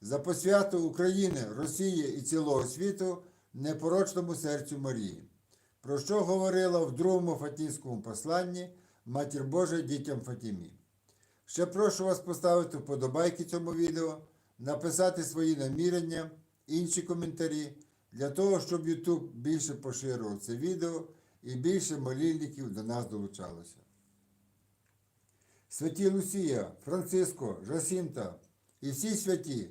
за посвяту України, Росії і цілого світу непорочному серцю Марії, про що говорила в другому Фатінському посланні Матір Божа дітям Фатімі. Ще прошу вас поставити вподобайки цьому відео, написати свої намірення, інші коментарі, для того, щоб YouTube більше поширював це відео і більше молільників до нас долучалося. Святі Лусія, Франциско, Жасінта і всі святі,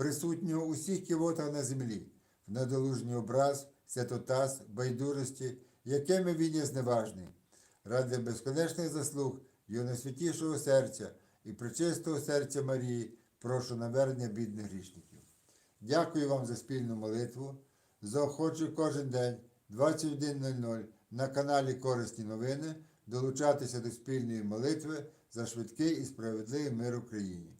присутнього у всіх ківотах на землі, в недолужній образ, святотаз, байдужості, якими він є зневажний, ради безконечних заслуг Його серця і причистого серця Марії, прошу навернення бідних грішників. Дякую вам за спільну молитву. Заохочую кожен день 21.00 на каналі Корисні новини долучатися до спільної молитви за швидкий і справедливий мир Україні.